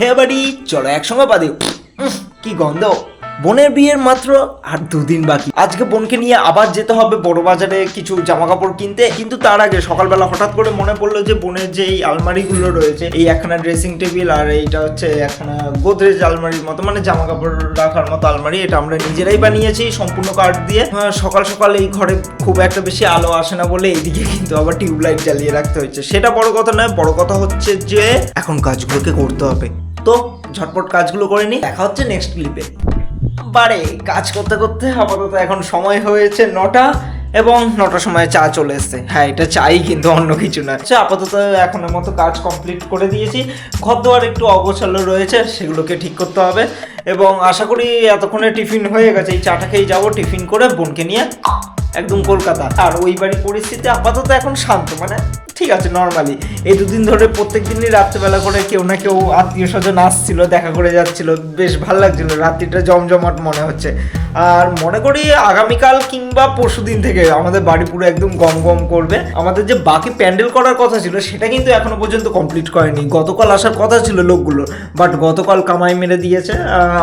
হে বাড়ি চলো একসঙ্গে দিও কি গন্ধ। বোনের বিয়ের মাত্র আর দুদিন বাকি। আজকে বোনকে নিয়ে আবার যেতে হবে বড় বাজারে কিছু জামা কাপড় কিনতে, কিন্তু তার আগে সকালবেলা হঠাৎ করে মনে পড়ল যে বোনের যে এই আলমারিগুলো রয়েছে, এই একখানা ড্রেসিং টেবিল আর এইটা হচ্ছে একখানা গোদরেজ আলমারির মতো মানে জামা কাপড় রাখার মতো আলমারি, এটা আমরা নিজেরাই বানিয়েছি সম্পূর্ণ কাঠ দিয়ে। সকাল সকাল এই ঘরে খুব একটা বেশি আলো আসে না বলে এইদিকে কিন্তু আবার টিউবলাইট জ্বালিয়ে রাখতে হচ্ছে সেটা বড় কথা নয়, বড় কথা হচ্ছে যে এখন কাজগুলোকে করতে হবে। তো ঝটপট কাজগুলো করে নি, দেখা হচ্ছে নেক্সট ক্লিপে বারে কাজ করতে করতে আপাতত এখন সময় হয়েছে নটা এবং নটার সময় চা চলে এসছে। হ্যাঁ এটা চাই কিন্তু অন্য কিছু না আচ্ছা আপাতত এখনের মতো কাজ কমপ্লিট করে দিয়েছি। ঘর দোয়ার একটু অগোছালো রয়েছে, সেগুলোকে ঠিক করতে হবে। এবং আশা করি এতক্ষণে টিফিন হয়ে গেছে। এই চাটা খেয়ে যাব টিফিন করে বোনকে নিয়ে একদম কলকাতা। আর ওই বাড়ির পরিস্থিতি আপাতত এখন শান্ত মানে ঠিক আছে নর্মালি এই দুদিন ধরে প্রত্যেক দিনই রাত্রেবেলা করে কেউ না কেউ আত্মীয় স্বজন আসছিল, দেখা করে যাচ্ছিল। বেশ ভালো লাগছিল, রাত্রিটা জমজমাট মনে হচ্ছে। আর মনে করি আগামীকাল কিংবা পরশু দিন থেকে আমাদের বাড়ি পুরো একদম গম গম করবে। আমাদের যে বাকি প্যান্ডেল করার কথা ছিল, সেটা কিন্তু এখনও পর্যন্ত কমপ্লিট করেনি। গতকাল আসার কথা ছিল লোকগুলো, বাট গতকাল কামাই মেরে দিয়েছে।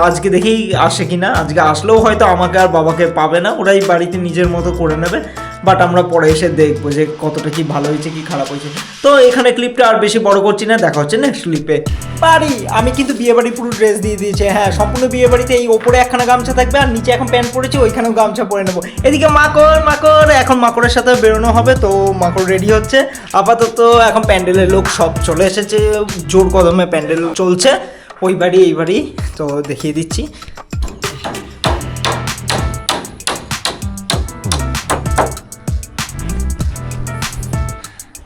আজকে দেখেই আসে কিনা। আজকে আসলেও হয়তো আমাকে আর বাবাকে পাবে না, ওরাই বাড়িতে নিজের মতো করে নেবে। বাট আমরা পরে এসে দেখব যে কতটা কি ভালো হয়েছে, কি খারাপ হয়েছে। তো এখানে ক্লিপটা আর বেশি বড় করছি না, দেখা হচ্ছে নেক্সট ক্লিপে বাড়ি আমি কিন্তু বিয়ে বাড়ি পুরো ড্রেস দিয়ে দিয়েছি হ্যাঁ সম্পূর্ণ বিয়ে বাড়িতে এই ওপরে একখানা গামছা থাকবে আর নিচে এখন প্যান্ট পরেছি, ওইখানেও গামছা পরে নেব। এদিকে মাকড় মাকড়, এখন মাকড়ের সাথে বেরোনো হবে, তো মাকড় রেডি হচ্ছে। আপাতত এখন প্যান্ডেলের লোক সব চলে এসেছে, জোর কদমে প্যান্ডেল চলছে, ওই বাড়ি, এই বাড়ি, তো দেখিয়ে দিচ্ছি।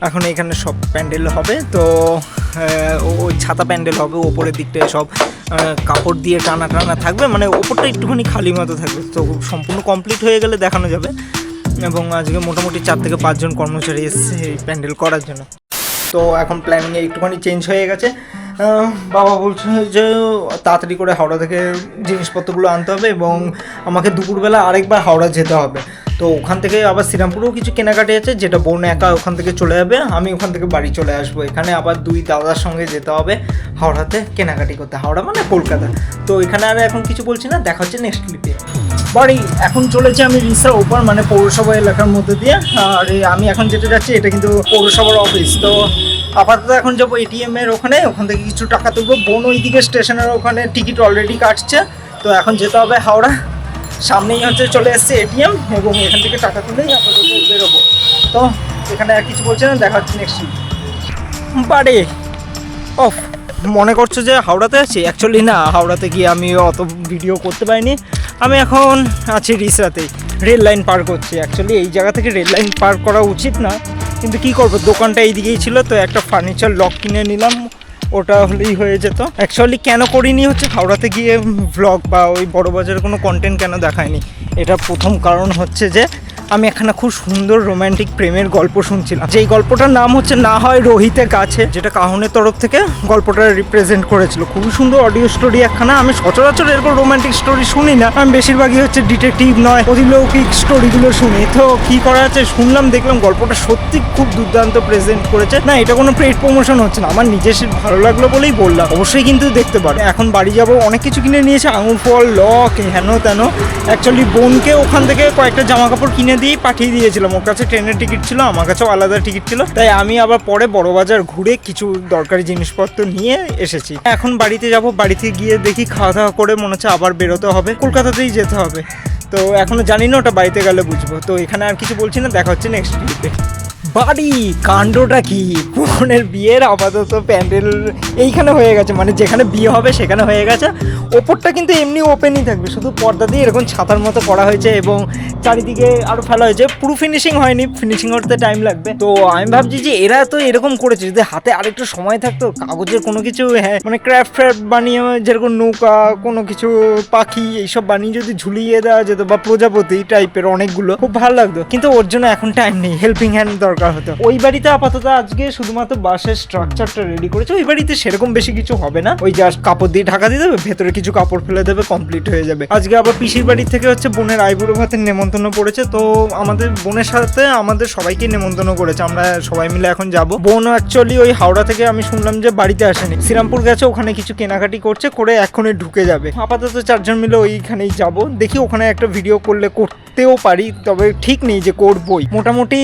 এখন এখানে সব প্যান্ডেল হবে, তো ওই ছাতা প্যান্ডেল হবে, ওপরের দিকটায় সব কাপড় দিয়ে টানা টানা থাকবে মানে ওপরটা একটুখানি খালি মতো থাকবে, তো সম্পূর্ণ কমপ্লিট হয়ে গেলে দেখানো যাবে। এবং আজকে মোটামুটি চার থেকে পাঁচজন কর্মচারী এসছে এই প্যান্ডেল করার জন্য। তো এখন প্ল্যানিংয়ে একটুখানি চেঞ্জ হয়ে গেছে। বাবা বলছে যে, তাড়াতাড়ি করে হাওড়া থেকে জিনিসপত্রগুলো আনতে হবে এবং আমাকে দুপুরবেলা আরেকবার হাওড়া যেতে হবে। তো ওখান থেকে আবার শ্রীরামপুরেও কিছু কেনাকাটি আছে, যেটা বোন একা ওখান থেকে চলে যাবে, আমি ওখান থেকে বাড়ি চলে আসব। এখানে আবার দুই দাদার সঙ্গে যেতে হবে, হাওড়াতে কেনাকাটি করতে, হাওড়া মানে কলকাতা। তো এখানে আর এখন কিছু বলছি না, দেখা হচ্ছে নেক্সট ক্লিপে বাড়ি, এখন চলেছে আমি রিসা ওপার মানে পৌরসভা এলাকার মধ্যে দিয়ে। আর আমি এখন যেটা যাচ্ছি, এটা কিন্তু পৌরসভার অফিস তো আপাতত এখন যাব এটিএম এর ওখানে, ওখান থেকে কিছু টাকা তুলবো। বোন ওইদিকে স্টেশনের ওখানে টিকিট অলরেডি কাটছে, তো এখন যেতে হবে হাওড়া। সামনেই হচ্ছে চলে এসছে এটিএম এবং এখান থেকে টাকা তুলেই আপাতত বেরোবো। তো এখানে আর কিছু বলছে না, দেখা হচ্ছে নেক্সট বাড়ি অফ মনে করছ যে হাওড়াতে আছি? অ্যাকচুয়ালি না, হাওড়াতে গিয়ে আমি অত ভিডিও করতে পারিনি। আমি এখন আছি রিসরাতেই রেল লাইন পার করছি। অ্যাকচুয়ালি এই জায়গা থেকে রেল লাইন পার করা উচিত না। কিন্তু কি করব, দোকানটা এইদিকেই ছিল, তো একটা ফার্নিচার লক কিনে নিলাম। ওটা হলেই হয়ে যেত। অ্যাকচুয়ালি কেন করিনি হচ্ছে হাওড়াতে গিয়ে ব্লগ বা ওই বড় বাজারের কোনো কন্টেন্ট কেন দেখায়নি এটা প্রথম কারণ হচ্ছে যে আমি এখানে খুব সুন্দর রোমান্টিক প্রেমের গল্প শুনছিলাম। যেই গল্পটার নাম হচ্ছে না হয় রোহিতের কাছে, যেটা কাহনের তরফ থেকে গল্পটা রিপ্রেজেন্ট করেছিল। খুবই সুন্দর অডিও স্টোরি একখানা। আমি সচরাচর এরকম রোমান্টিক স্টোরি শুনি না। আমি বেশিরভাগই হচ্ছে ডিটেকটিভ নয় অতিলৌকিক স্টোরিগুলো শুনি। তো কি করা আছে? শুনলাম, দেখলাম গল্পটা সত্যি খুব দুর্দান্ত প্রেজেন্ট করেছে। না, এটা কোনো পেড প্রমোশন হচ্ছে না। আমার নিজের ভালো লাগল বলেই বললাম। অবশ্যই কিন্তু দেখতে পারে। এখন বাড়ি যাব, অনেক কিছু কিনে নিয়েছে। আঙুর ফল, লক হেন তেন। অ্যাকচুয়ালি বোনকে ওখান থেকে কয়েকটা জামা কাপড় কিনে দিয়েই পাঠিয়ে দিয়েছিলাম। ওর কাছে ট্রেনের টিকিট ছিল, আমার কাছেও আলাদা টিকিট ছিল। তাই আমি আবার পরে বড় বাজার ঘুরে কিছু দরকারি জিনিসপত্র নিয়ে এসেছি। এখন বাড়িতে যাব, বাড়িতে গিয়ে দেখি খাওয়া দাওয়া করে মনে হচ্ছে আবার বেরোতে হবে। কলকাতাতেই যেতে হবে। তো এখনও জানি না ওটা বাড়িতে গেলে বুঝব। তো এখানে আর কিছু বলছি না, দেখা হচ্ছে নেক্সট ক্লিপে বাড়ি, কাণ্ডটা কি? বোনের বিয়ের আপাতত প্যান্ডেল এইখানে হয়ে গেছে মানে যেখানে বিয়ে হবে সেখানে হয়ে গেছে। ওপরটা কিন্তু এমনি ওপেনই থাকবে, শুধু পর্দা দিয়ে এরকম ছাতার মতো করা হয়েছে এবং চারিদিকে আরও ফেলা হয়েছে। পুরো ফিনিশিং হয়নি ফিনিশিং করতে টাইম লাগবে। তো আমি ভাবছি যে এরা তো এরকম করেছে, যদি হাতে আরেকটু সময় থাকতো, কাগজের কোনো কিছু হ্যাঁ মানে ক্রাফট ফ্রাফট বানিয়ে যেরকম নৌকা, কোনো কিছু, পাখি, এইসব বানিয়ে যদি ঝুলিয়ে দেওয়া যেত বা প্রজাপতি টাইপের অনেকগুলো, খুব ভালো লাগতো। কিন্তু ওর জন্য এখন টাইম নেই হেল্পিং হ্যান্ড দরকার। দরকার হতো ওই বাড়িতে আপাতত আজকে শুধুমাত্র বাসের স্ট্রাকচারটা রেডি করেছে। ওই বাড়িতে সেরকম বেশি কিছু হবে না। ওই জাস্ট কাপড় দিয়ে ঢাকা দিয়ে দেবে, ভেতরে কিছু কাপড় ফেলে দেবে কমপ্লিট হয়ে যাবে। আজকে আবার পিসির বাড়ি থেকে হচ্ছে বোনের আইবুড়ো ভাতের নেমন্তন্ন পড়েছে। তো আমাদের বোনের সাথে আমাদের সবাইকে নেমন্তন্ন করেছে। আমরা সবাই মিলে এখন যাব। বোন অ্যাকচুয়ালি ওই হাওড়া থেকে আমি শুনলাম যে বাড়িতে আসেনি। শ্রীরামপুর গেছে, ওখানে কিছু কেনাকাটি করছে, করে এখনই ঢুকে যাবে। আপাতত চারজন মিলে ওইখানেই যাব। দেখি ওখানে একটা ভিডিও করলে করতেও পারি, তবে ঠিক নেই যে করবই। মোটামুটি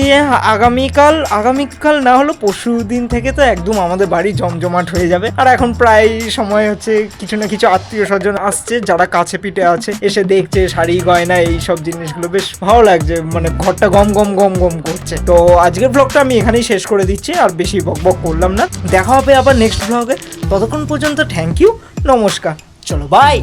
আগামীকাল আগামীকাল না হলো পরশু দিন থেকে তো একদম আমাদের বাড়ি জমজমাট হয়ে যাবে। আর এখন প্রায় সময় হচ্ছে কিছু না কিছু আত্মীয় স্বজন আসছে, যারা কাছে পিঠে আছে, এসে দেখছে শাড়ি, গয়না এই সব জিনিসগুলো। বেশ ভালো লাগছে মানে ঘরটা গম গম গম গম করছে। তো আজকের ব্লগটা আমি এখানেই শেষ করে দিচ্ছি, আর বেশি বক বক করলাম না। দেখা হবে আবার নেক্সট ব্লগে ততক্ষণ পর্যন্ত থ্যাংক ইউ নমস্কার। চলো বাই